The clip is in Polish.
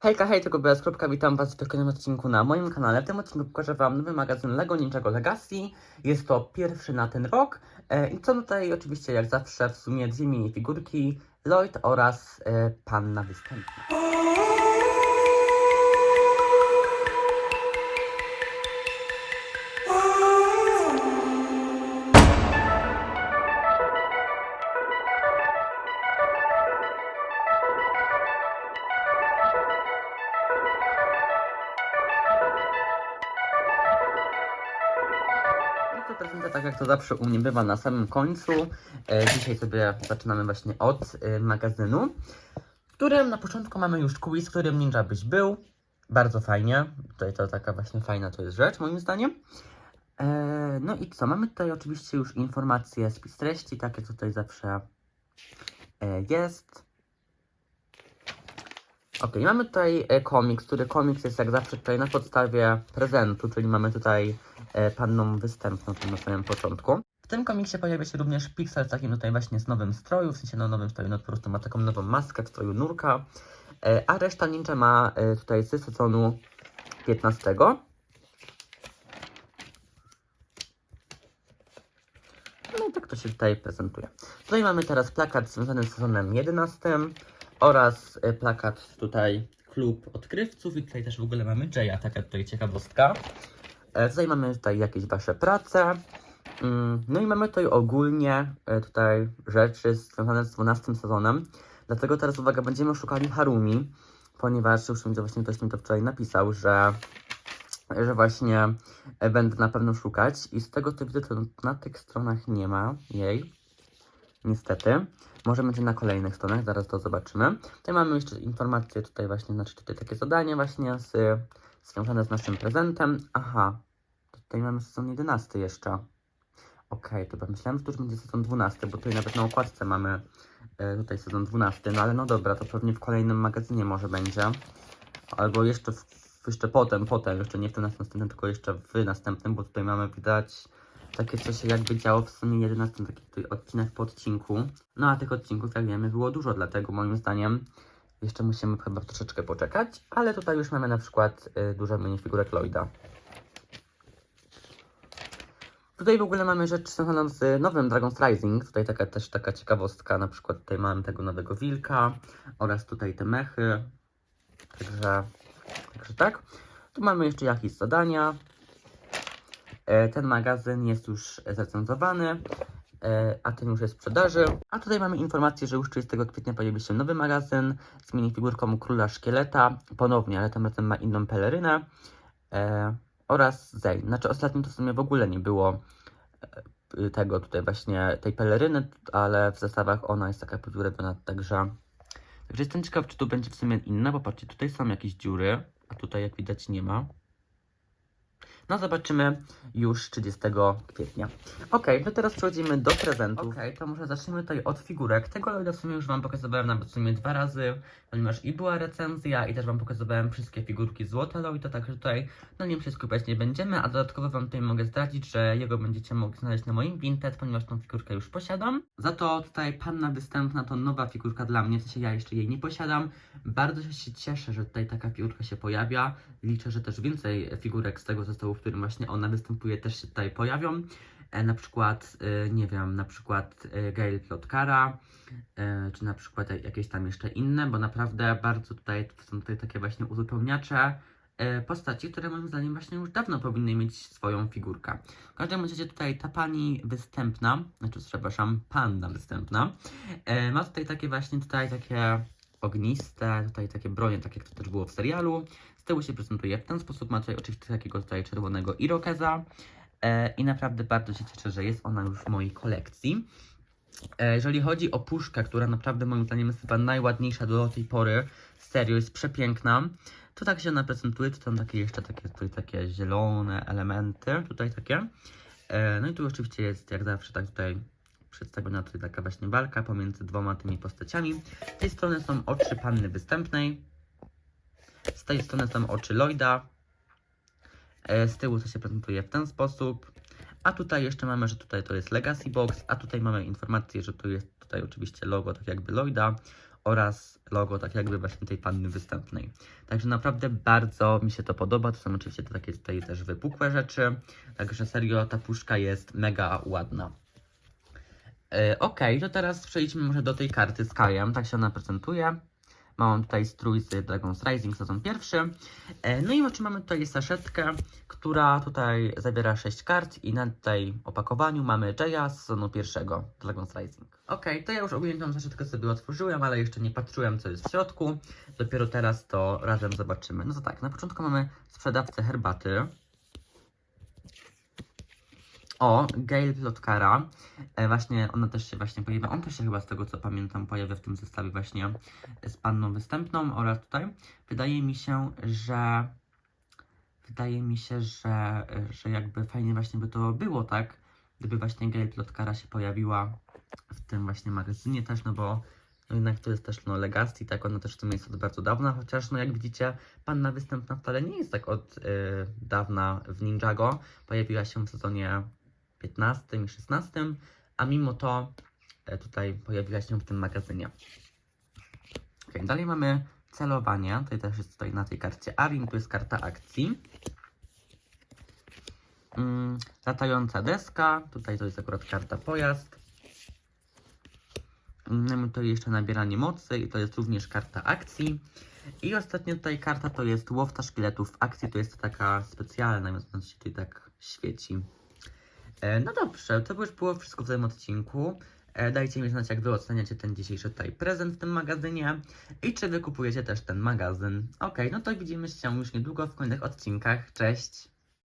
Hejka, hej, tego kropka, witam was w kolejnym odcinku na moim kanale. W tym odcinku pokażę wam nowy magazyn LEGO Ninjago Legacy. Jest to pierwszy na ten rok. E, I co tutaj oczywiście jak zawsze w sumie dwie minifigurki, Lloyd oraz e, Panna Występna. Tak jak to zawsze u mnie bywa na samym końcu. E, dzisiaj sobie zaczynamy właśnie od e, magazynu, w którym na początku mamy już quiz, którym ninja byś był. Bardzo fajnie. Tutaj to taka właśnie fajna to jest rzecz, moim zdaniem. E, no i co? Mamy tutaj oczywiście już informacje, spis treści, tak jak tutaj zawsze jest. Ok, mamy tutaj komiks, który komiks jest jak zawsze tutaj na podstawie prezentu, czyli mamy tutaj panną występną na samym początku. W tym komiksie pojawia się również Pixel z takim tutaj właśnie z nowym stroju, w sensie no nowym stroju, no po prostu ma taką nową maskę w stroju nurka, e, a reszta ninja ma e, tutaj z sezonu 15. No i tak to się tutaj prezentuje. Tutaj mamy teraz plakat związany z sezonem 11 oraz e, plakat tutaj klub odkrywców i tutaj też w ogóle mamy Jaya, taka tutaj ciekawostka. E, Tutaj mamy tutaj jakieś wasze prace. Mm, No i mamy tutaj ogólnie e, tutaj rzeczy związane z 12 sezonem. Dlatego teraz uwaga, będziemy szukali Harumi, ponieważ już właśnie ktoś mi to wczoraj napisał, że że właśnie będę na pewno szukać i z tego co widzę, to na tych stronach nie ma jej. Niestety. Może będzie na kolejnych stronach, zaraz to zobaczymy. Tutaj mamy jeszcze informacje, tutaj właśnie, znaczy tutaj takie zadanie właśnie z, związane z naszym prezentem. Aha, tutaj mamy sezon 11 jeszcze. Okej, to chyba myślałem, że to już będzie sezon 12, bo tutaj nawet na okładce mamy e, tutaj sezon 12, no ale no dobra, to pewnie w kolejnym magazynie może będzie. Albo jeszcze, w, jeszcze potem, potem, jeszcze nie w tym następnym, tylko jeszcze w następnym, bo tutaj mamy widać takie, co się jakby działo w sumie 11, taki tutaj odcinek po odcinku. No a tych odcinków, jak wiemy, było dużo, dlatego moim zdaniem jeszcze musimy chyba troszeczkę poczekać, ale tutaj już mamy na przykład y, dużo minifigurek Lloyda. Tutaj w ogóle mamy rzecz związaną z nowym Dragon's Rising. Tutaj taka też taka ciekawostka, na przykład tutaj mamy tego nowego wilka oraz tutaj te mechy. Także, także tak. Tu mamy jeszcze jakieś zadania. E, Ten magazyn jest już zrecenzowany, a ten już jest w sprzedaży. A tutaj mamy informację, że już 30 kwietnia pojawi się nowy magazyn z minifigurką Króla Szkieleta. Ponownie, ale tym razem ma inną pelerynę. E, oraz Zane. Znaczy ostatnio to w sumie w ogóle nie było e, tego tutaj właśnie, tej peleryny, ale w zestawach ona jest taka podwójna, także... Także jestem ciekaw, czy tu będzie w sumie inna, bo patrzcie, tutaj są jakieś dziury, a tutaj jak widać nie ma. No zobaczymy już 30 kwietnia. Okej, to teraz przechodzimy do prezentów. Okej, to może zacznijmy tutaj od figurek. Tego Lloyda w sumie już Wam pokazywałem nawet w sumie dwa razy, ponieważ i była recenzja i też Wam pokazywałem wszystkie figurki złote Lloyda, także tutaj na nim się skupiać nie będziemy, a dodatkowo Wam tutaj mogę zdradzić, że jego będziecie mogli znaleźć na moim Vinted, ponieważ tą figurkę już posiadam. Za to tutaj Panna Występna to nowa figurka dla mnie, w sensie ja jeszcze jej nie posiadam. Bardzo się cieszę, że tutaj taka figurka się pojawia. Liczę, że też więcej figurek z tego zestawu, w którym właśnie ona występuje, też się tutaj pojawią. E, na przykład, e, nie wiem, na przykład e, Gail Plotkara, czy na przykład jak- jakieś tam jeszcze inne, bo naprawdę bardzo tutaj są tutaj takie właśnie uzupełniacze postaci, które moim zdaniem właśnie już dawno powinny mieć swoją figurkę. W każdym razie tutaj ta pani występna, znaczy przepraszam, panna występna, ma tutaj takie właśnie tutaj takie ogniste, tutaj takie bronie, tak jak to też było w serialu. Z tyłu się prezentuje w ten sposób, ma tutaj oczywiście takiego tutaj czerwonego irokeza e, i naprawdę bardzo się cieszę, że jest ona już w mojej kolekcji. E, Jeżeli chodzi o puszkę, która naprawdę moim zdaniem jest chyba najładniejsza do tej pory, serio jest przepiękna, to tak się ona prezentuje, tu są takie jeszcze takie, tutaj takie zielone elementy, tutaj takie. E, No i tu oczywiście jest jak zawsze tak tutaj przedstawiona tutaj taka właśnie walka pomiędzy dwoma tymi postaciami. Z tej strony są oczy panny występnej, z tej strony są oczy Lloyda, E, z tyłu to się prezentuje w ten sposób. A tutaj jeszcze mamy, że tutaj to jest Legacy Box, a tutaj mamy informację, że tu jest tutaj oczywiście logo tak jakby Lloyda oraz logo tak jakby właśnie tej panny występnej. Także naprawdę bardzo mi się to podoba. To są oczywiście takie tutaj też wypukłe rzeczy. Także serio ta puszka jest mega ładna. E, Okej, to teraz przejdźmy może do tej karty z Kajem. Tak się ona prezentuje. Mam tutaj strój z Dragon's Rising sezon pierwszy. E, No i oczywiście mamy tutaj saszetkę, która tutaj zawiera 6 kart i na tej opakowaniu mamy Jaya z sezonu pierwszego Dragon's Rising. Okej, to ja już ogólnie tą saszetkę sobie otworzyłem, ale jeszcze nie patrzyłem co jest w środku. Dopiero teraz to razem zobaczymy. No to tak, na początku mamy sprzedawcę herbaty. O, Gail Plotkara. E, właśnie ona też się właśnie pojawia. On też się chyba z tego co pamiętam pojawia w tym zestawie właśnie z panną występną oraz tutaj. Wydaje mi się, że wydaje mi się, że, że jakby fajnie właśnie by to było, tak? Gdyby właśnie Gail Plotkara się pojawiła w tym właśnie magazynie też, no bo no jednak to jest też no Legacy, tak? Ona też w tym jest od bardzo dawna, chociaż no jak widzicie, panna występna wcale nie jest tak od y, dawna w Ninjago. Pojawiła się w sezonie 15 i 16, a mimo to e, tutaj pojawiła się w tym magazynie. Okay, dalej mamy celowanie. Tutaj też jest tutaj na tej karcie Arin, tu jest karta akcji. Mm, latająca deska, tutaj to jest akurat karta pojazd. Mamy tutaj jeszcze nabieranie mocy i to jest również karta akcji. I ostatnia tutaj karta to jest łowca szkieletów akcji, to jest taka specjalna, więc ona się tutaj tak świeci. E, No dobrze, to już było wszystko w tym odcinku. E, Dajcie mi znać, jak wy oceniacie ten dzisiejszy tutaj prezent w tym magazynie i czy wy kupujecie też ten magazyn. Ok, no to widzimy się już niedługo w kolejnych odcinkach. Cześć!